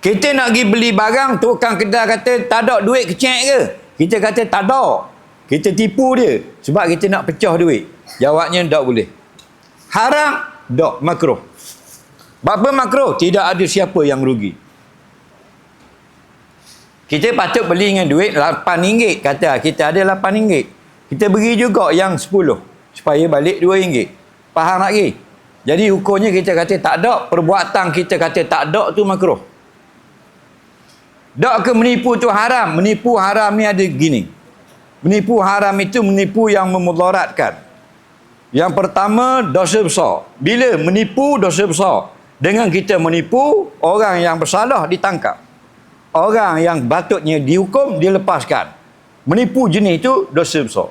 Kita nak pergi beli barang, tukang kedai kata tak ada duit kecek ke? Kita kata tak ada. Kita tipu dia. Sebab kita nak pecah duit. Jawabnya tak boleh. Haram, tak. Makruh. Apa makruh? Tidak ada siapa yang rugi. Kita patut beli dengan duit RM8. Kata kita ada RM8. Kita beri juga yang 10. Supaya balik RM2. Faham lagi? Jadi hukumnya kita kata tak ada. Perbuatan kita kata tak ada tu makruh. Tak ke menipu tu haram? Menipu haram ni ada gini. Menipu haram itu menipu yang memudaratkan. Yang pertama, dosa besar. Bila menipu, dosa besar. Dengan kita menipu, orang yang bersalah ditangkap. Orang yang patutnya dihukum, dilepaskan. Menipu jenis itu, dosa besar.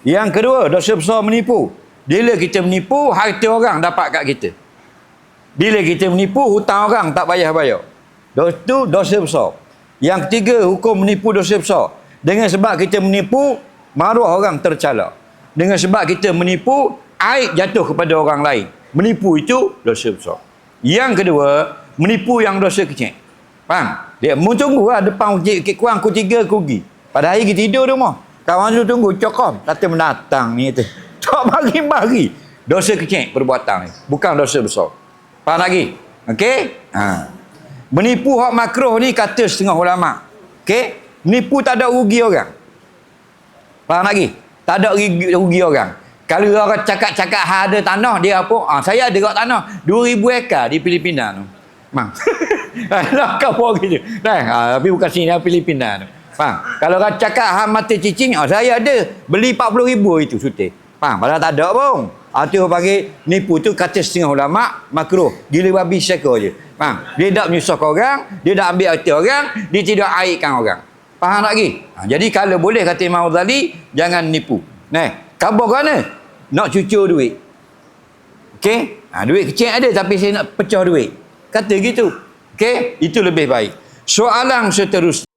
Yang kedua, dosa besar menipu. Bila kita menipu, harta orang dapat kat kita. Bila kita menipu, hutang orang tak bayar-bayar. Itu dosa besar. Yang ketiga, hukum menipu dosa besar. Dengan sebab kita menipu, maruah orang tercela. Dengan sebab kita menipu, aib jatuh kepada orang lain. Menipu itu dosa besar. Yang kedua, menipu yang dosa kecil. Faham? Dia tunggu lah depan ukit kurang ku tiga ku pergi. Pada hari kita tidur rumah. Kawan tu tunggu cokom. Kata mendatang ni tu. Tak bagi-bagi. Dosa kecil perbuatan ni. Bukan dosa besar. Faham lagi? Okey? Ha. Menipu hak makruh ni kata setengah ulama. Okey? Menipu tak ada rugi orang. Faham lagi? Tak ada rugi, rugi orang. Kalau orang cakap-cakap ada tanah, dia apa? Ah, saya ada kat tanah. 2000 ekar di Filipina tu. Mang. Nak kau gitu. Nah, ah, tapi bukan sini Filipina tu. Faham? Kalau orang cakap ha mata cicing, ah, saya ada. Beli 40 ribu itu suti. Faham? Padahal tak ada pun. Tu orang panggil nipu tu kata setengah ulama makruh. Gila babi seko je. Faham? Dia tak menyusahkan orang, dia tak ambil hati orang, dia tidak aibkan orang. Faham tak lagi? Ha, jadi kalau boleh kata Imam Ghazali, jangan nipu. Nah, khabar mana? Nak cucur duit. Okey? Ha, duit kecil ada tapi saya nak pecah duit. Kata gitu. Okey? Itu lebih baik. Soalan seterusnya.